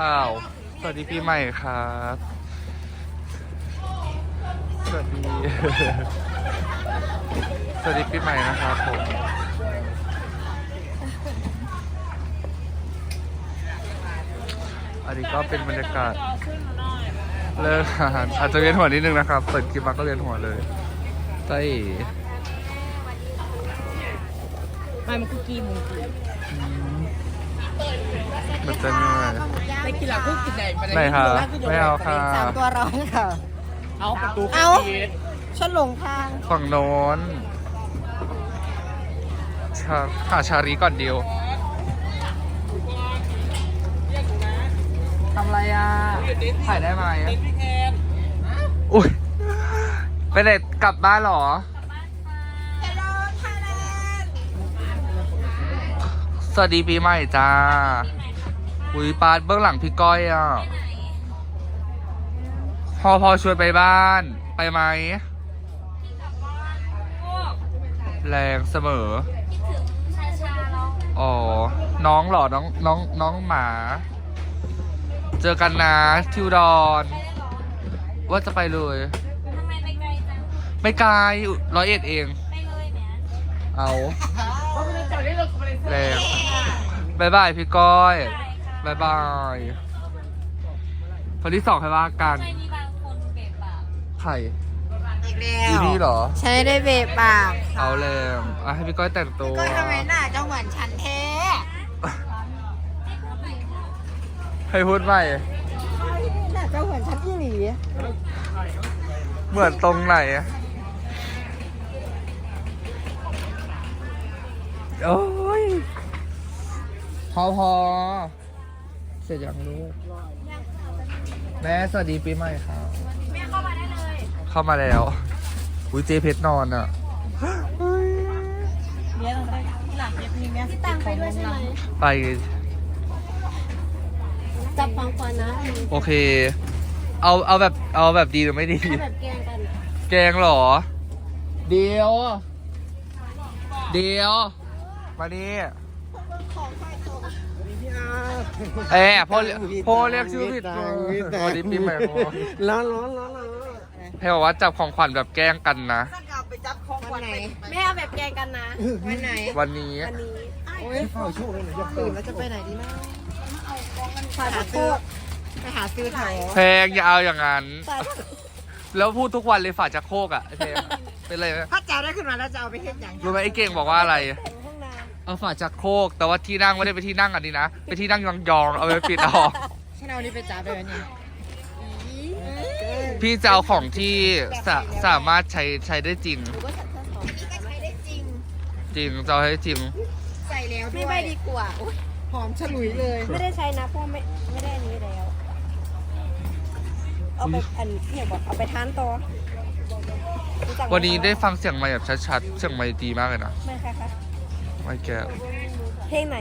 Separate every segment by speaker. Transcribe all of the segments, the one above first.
Speaker 1: อ้าว สวัสดีปีใหม่ครับ สวัสดี สวัสดีปีใหม่นะครับผม อันนี้ก็เป็นบรรยากาศเลิกอาหารอาจจะเวียนหัวนิดนึงนะครับเปิดคลิปมาก็เวียนหัวเลยใช่
Speaker 2: ไม่มันคุกกี้มุงกี
Speaker 1: มันจะเหนื่อย
Speaker 2: ไปกินหลักคุกกินไหนมา
Speaker 1: ไหนคะไม่เอาค่ะ
Speaker 3: สามตัวร้อยค่ะ
Speaker 2: เอาประตู
Speaker 3: เอา
Speaker 2: กีด
Speaker 3: ฉันหลงทาง
Speaker 1: ฝั่งโน้นชาหาชาลีก่อนเดียวทำไรอะถ่ายได้ไหมอุ้ยไปเด็ดกลับบ้านเหรอสวัสดีปีใหม่จ้า อุ้ยปาดเบื้องหลังพี่ก้อยอะ พอพอชวนไปบ้านไปไหม แรงเสมอ อ๋อ น้องเหรอ น้องน้องน้องหมา เจอกันนะทิวดอนว่าจะไปเลย
Speaker 4: ทำไมไปไกลจัง
Speaker 1: ไม่ไกลร้อยเอ็ดเอง
Speaker 4: ไปเลยแหม
Speaker 1: เอาแรงบายบายพี่ก้อย บายบายคนที่สองใครว่ากัน
Speaker 4: ใช่มีบางคนเบ็บอะ
Speaker 1: ไข่
Speaker 3: อีกแล้
Speaker 1: อี
Speaker 3: ว
Speaker 1: นี่เหรอ
Speaker 3: ใช้ได้เบะปาก
Speaker 1: เอาแรงอะให้พี่ก้อยแต่งตัว
Speaker 3: ก็ทำไมหน้าเจ้าเหมือนฉันแท้
Speaker 1: ให้พูดใหม่
Speaker 3: หน้าเจ้าเหมือนฉันที่หลี
Speaker 1: เหมือนตรงไหนอะโอ้ยพอพอเสร็จยังลูกแม่สวัสดีปีใหม่ครับ
Speaker 4: แม่เข้ามาได้เลย
Speaker 1: เข้ามาแล้วอุ้ยเจเพชรนอนอะ
Speaker 2: เนี้ยต้องไปที่หลังเก็บนี่แม่
Speaker 4: พี่ตังไปด้วยใช่ไหม
Speaker 1: ไป
Speaker 4: จับฟังก่อนนะ
Speaker 1: โอเค เอาเอาแบบเอาแบบดีหรือไม่ดี
Speaker 4: แบบแกงกัน
Speaker 1: แกงเหรอ เดียว เดียว มานี่ เอ๊ะพ่อเรียกพ่อเรียกชื่อผิดสวัสดีปีใหม่พ่อ
Speaker 3: ร้อนร้อนร้อนร้อน
Speaker 1: ให้บอกว่าจับของขวัญแบบแกล้งกันนะ
Speaker 3: วันไหน
Speaker 4: แม่เอาแบบแกงกันนะ
Speaker 3: วันไหน
Speaker 1: วันนี้
Speaker 4: อันนี้
Speaker 3: โอ้ยเฝ้าโชคเลยจะตื่นแล้วจะไปไหนดีนะไปหาซื้อไปหาซื้อแถว
Speaker 1: แพงอย่าเอาอย่างนั้น แล้วพูดทุกวันเลยฝาจากโคกอะไอ้เพลงเป็นไรนะ
Speaker 3: ถ้าเจ้าได้ขึ้นมาแล้วจะเอาไปเฮ็ดอย่าง
Speaker 1: รู้ไหมไอ้เก่งบอกว่าอะไร
Speaker 4: ห้องน้
Speaker 1: เอาฝาจากโคกแต่ว่าที่นั่งไม่ได้เป็นที่นั่งอันนี้นะเป็นที่นั่งยองๆเอาไปปิดออก
Speaker 3: ฉันเอานี่ไปจับได้ไหมเนี่ย
Speaker 1: พี่จะเอาของที่สาสามารถใช้ใช้ได้จริงำ
Speaker 4: ก็สัตว์ทั้งสอง
Speaker 3: นี่ก็ใช้ได้จริง
Speaker 1: จริงจะเอาให้จริง
Speaker 3: ใส่แล้วด้
Speaker 4: ไม่
Speaker 3: ว
Speaker 4: ไป
Speaker 3: ย
Speaker 4: ดีกว่าอุ๊ย
Speaker 3: หอมฉลุยเลย
Speaker 4: ไม่ได้ใช้นะเพราะไม่ไม่ได้อันนี้แล้ว เอาไปอันเนี่ยบอกเอาไปทานต่อรู้จักหม
Speaker 1: วันนี้ได้ฟังเสียงไมค์แบบชัดๆ เสียงไมค์ดีมากเลยนะ
Speaker 4: ไม่ค่ะค่ะ
Speaker 1: ไม่แก
Speaker 4: เพลงไหน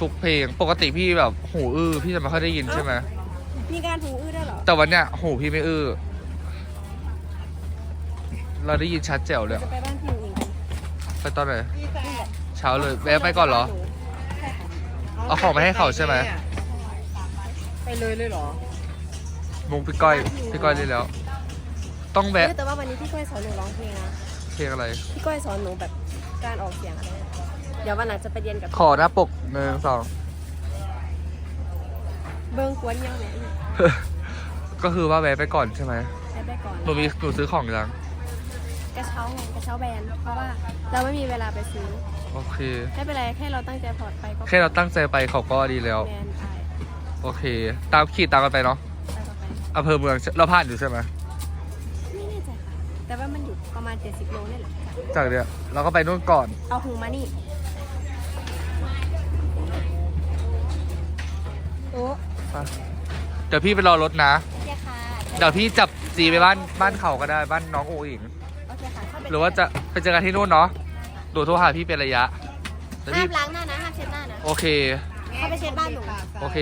Speaker 1: ทุกเพลงปกติพี่แบบหูอื้อพี่จะไม่ค่อยได้ยินใช่ไหม
Speaker 4: มีการหูอื้อได้วยเหรอ
Speaker 1: แต่วันเนี้ยหูพี่ไม่อื้อเราได้ยินชัดแจ๋วเลย
Speaker 4: จะไปบ้านพี่หญิงกัน
Speaker 1: ไปตอนไหนเช้าเลยแวะไปก่อนเหรอ เอาของไปให้เขาใช่ไหม
Speaker 3: ไปเลยเลยเหรอ
Speaker 1: มุงพี่ก้อยพี่ก้อยได้แล้ว ต้อง
Speaker 4: เอ
Speaker 1: แวะ
Speaker 4: อแต่ว่าวันนี้พี่ก้อยสอนหนูร้องเพลงนะ
Speaker 1: เพลงอะไร
Speaker 4: พี่ก้อยสอนหนูแบบการออกเสียงอะไรนะ เดี๋ยววันหลังจะไปเรียนกับ
Speaker 1: ขอหน้าปกหนึ่งสอง
Speaker 4: เบิ้งกวนยังแหม
Speaker 1: ก็คือว่าแวะไปก่อนใช่ไหม
Speaker 4: ใช้ไปก่อน
Speaker 1: หนูมีหนูซื้อของยัง
Speaker 4: กระเช้าไงกระเช้าแบรนด์เพราะว่าเราไม่มีเวลาไปซื้อ
Speaker 1: โอเค
Speaker 4: ไม่เป็นไรแค่เราตั้งใจพอร์ตไปก็
Speaker 1: แค่เราตั้งใจไปเขาก็ดีแล้ว
Speaker 4: แบรนด์ไป
Speaker 1: โอเค ตามขีดตามกันไปเนาะ
Speaker 4: ไปก็ไป
Speaker 1: อำเภอเมืองเราผ่านอยู่ใช่ไหม
Speaker 4: ไม่แน่ใจค่ะ แต่ว่ามันอยู่ประมาณ 70 โลนี่แหละ
Speaker 1: จากเนี้ยเราก็ไปนู่นก่อน
Speaker 4: เอาหูมานี่ โอ้
Speaker 1: ไปเดี๋ยวพี่ไปรอรถนะ
Speaker 4: โอเคค่ะ
Speaker 1: เดี๋ยวพี่จับจีไปบ้านบ้านเขาก็ได้บ้านน้องอูอิง
Speaker 4: โอเคค่ะเข้าไป
Speaker 1: หรือว่าจะไปเจอกันที่นู่นเนาะดูโทรหาพี่เป็นระยะแต่
Speaker 4: ห้า
Speaker 1: พี่
Speaker 4: มล้างหน้านะห้ามเช็ดหน้านะ
Speaker 1: โอเค
Speaker 4: เข้าไปเช็ดบ้านหนู
Speaker 1: โอเค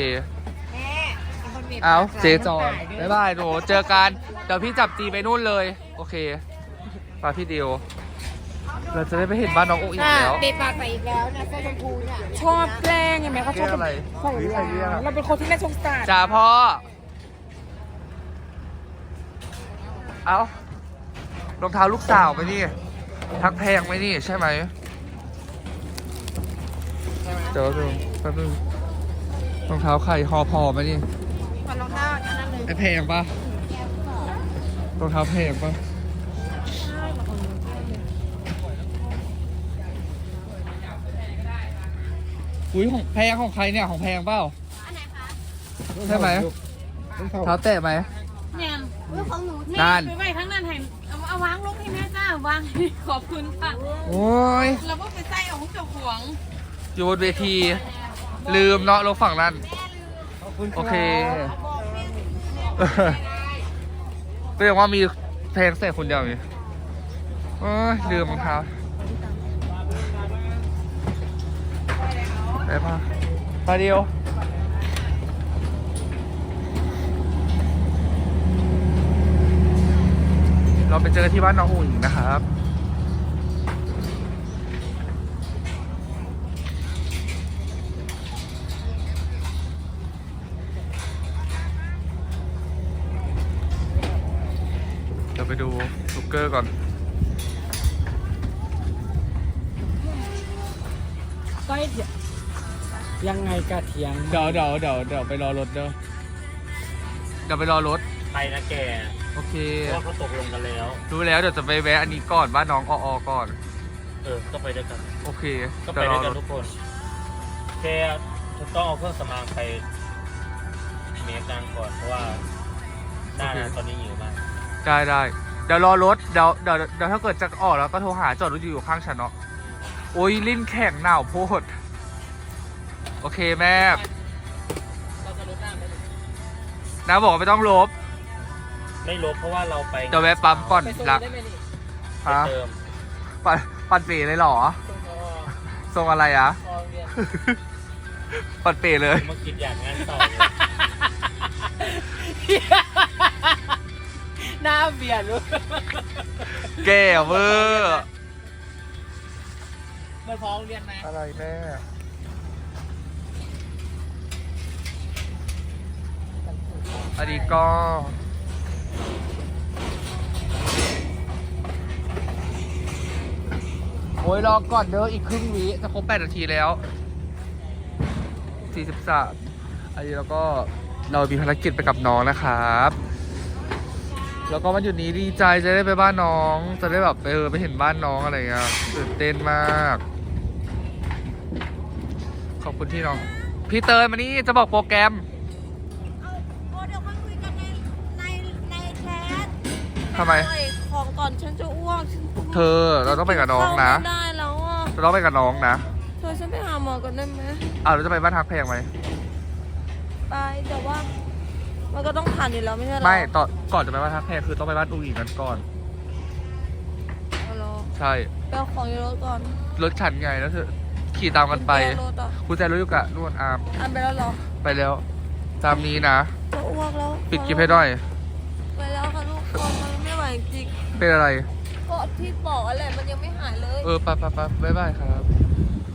Speaker 3: แม่เป็นคนมี
Speaker 1: เอา
Speaker 3: ปก
Speaker 1: เจจอนบ๊ายบายหนูเจอกัน เดี๋ยวพี่จับจีไปนู่นเลย โอเคมาพี่ดิว เราจะได้ไปเห็นบ้านน้องโออีกแล้ว
Speaker 3: เด็ดปากไปอีกแล้วเนี่ยเสื้อชมพูเนี่ย
Speaker 2: ชอบแกล้งเห็นไหมเขาชอบ
Speaker 1: เรียกอะไร
Speaker 2: ใส่
Speaker 1: เฮ้ยใครเรียกอะ
Speaker 2: เราเป็นคนที่เล่นชงสตาร์
Speaker 1: จ้าพ่อ เอารองเท้าลูกสาวไหมนี่ ทักแพงไหมนี่ ใช่ไหมเดี๋ยวดูแป๊บนึงรองเท้าใครฮอพอไหมนี่
Speaker 3: วันรองเท้าอันนั้นเลย
Speaker 1: ไอแพงปะรองเท้าแพงปะ อุ้ยของแพงของใครเนี่ยของแพงเปล่าใช่ไหมเท้าแตะไหม
Speaker 5: เนี่ย
Speaker 3: ของหนู
Speaker 5: แม่
Speaker 1: นั่น
Speaker 5: ไปไว้ข้างนั้นให้เอาเอาวางลงให้แม่จ้าวางขอบคุณค่ะ
Speaker 1: โอ้ย
Speaker 5: เราก็ไปใส่ของเจ้าของ
Speaker 1: อยู่บนเวที ลืมเนาะลงฝั่งนั้นโอเค ก็ยังว่ามีเพลงเสร็จคนเดียวอยู่โอ้ยลืมรองเท้า ได้ปะไปเดียว เราไปเจอกันที่บ้านน้องอุ่นนะครับเดี๋ยวไปดูลูกเกอร์ก่อน
Speaker 2: ก็ยั งไงกะเถียง
Speaker 1: เดี๋ยวเดี๋ยวเดี๋ยวเดี๋ยวไปรอรถเด้อเดี๋ยวไปรอรถ
Speaker 6: ไปนะแก
Speaker 1: โอเค
Speaker 6: เพราะว่าเขาตกลงกันแล้ว
Speaker 1: รู้แล้วเดี๋ยวจะไปแวะอันนี้ก่อนบ้านน้องออก่อน
Speaker 6: เออ ก็ไปด้วยกัน
Speaker 1: โอเค
Speaker 6: ก็ไปด้วยกันทุกคนแค่ต้องเอาเครื่องสำอางไปเมคดังก่อน เพราะว่าหน้านั้นตอนนี้หิวมาก
Speaker 1: ได้ได้เดี๋ยวรอรถเดี๋ยวเดี๋ยวเดี๋ยวถ้าเกิดจะออกแล้วก็โทรหาจอดรถอยู่ข้างฉันเนาะโอ้ยลิ้นแข็งหนาวโพด โอเคแม่
Speaker 2: เราจะลดหน้าไหม
Speaker 1: น้าบอกว่าไม่ต้องลบ
Speaker 6: ไม่ลบเพราะว่าเราไป
Speaker 1: เดี๋ยวแวะปั๊มก่อน
Speaker 2: ไปส่ง
Speaker 1: รัก
Speaker 2: ได้ไหมนี่
Speaker 6: ไป
Speaker 1: ฮะ
Speaker 6: เติม
Speaker 1: ปันปันเปเลยเหรอ
Speaker 2: ส่งพอ
Speaker 1: ทรงอะไรอะ
Speaker 2: พอเรียน
Speaker 1: ปันเปเลย
Speaker 6: มากินอย่างงานต่อเลย
Speaker 2: หน้าเบียดรู้
Speaker 1: แก่เวอร์
Speaker 2: มันพอเรียนไหม
Speaker 1: อะไรแม่ อันนี้ก็โอ้ยรอก่อนเด้ออีกครึ่งวิจะครบ8นาทีแล้ว 43 อันนี้เราก็เรามีภารกิจไปกับน้องนะครับ แล้วก็วันหยุดนี้ดีใจจะได้ไปบ้านน้อง จะได้แบบไปเออไปเห็นบ้านน้องอะไรเงี้ยตื่นเต้นมาก ขอบคุณที่น้อง พี่เตยมานี่จะบอกโปรแกรม
Speaker 3: โอ้เดี๋ยวค่อยคุยกันในในในแชท
Speaker 1: ทำไม
Speaker 3: เอ้ยของก่อนฉันจะอ้วกฉันอ้วก
Speaker 1: เธอเราต้องไปกับน้องนะ
Speaker 3: เข้าไม่ได้แล้วอะ
Speaker 1: เราต้องไปกับน้องนะ
Speaker 3: เธอฉันไปหาหมอก่อนได้ไหม
Speaker 1: อ้าวเราจะไปบ้านทักแพงไหม
Speaker 3: ไปแต่ว่า มันก็ต้องผ่านอยู่แล้วไม่ใช่เหรอ
Speaker 1: ไม่ต่อก่อนจะไปบ้านทักแพงคือต้องไปบ้านอูอีกกันก่อน
Speaker 3: เอาเหรอ
Speaker 1: ใช่
Speaker 3: ไปเอาของอยู่รถก่อน
Speaker 1: รถฉันไงแล้วเธอขี่ตามกันไป
Speaker 3: แยกรถอะ
Speaker 1: คุณแจรถอยู่กับนวลอาร์ม
Speaker 3: อันไปแล้วเหรอ
Speaker 1: ไปแล้ว ตามนี้นะ
Speaker 3: จะอ้วกแล้ว
Speaker 1: ปิดคลิปให้หน่อย เป็นอะไร
Speaker 3: ก็ที่บอกอะไรมันยังไม่หายเลย
Speaker 1: เออไปไปไปบ๊ายบายครับ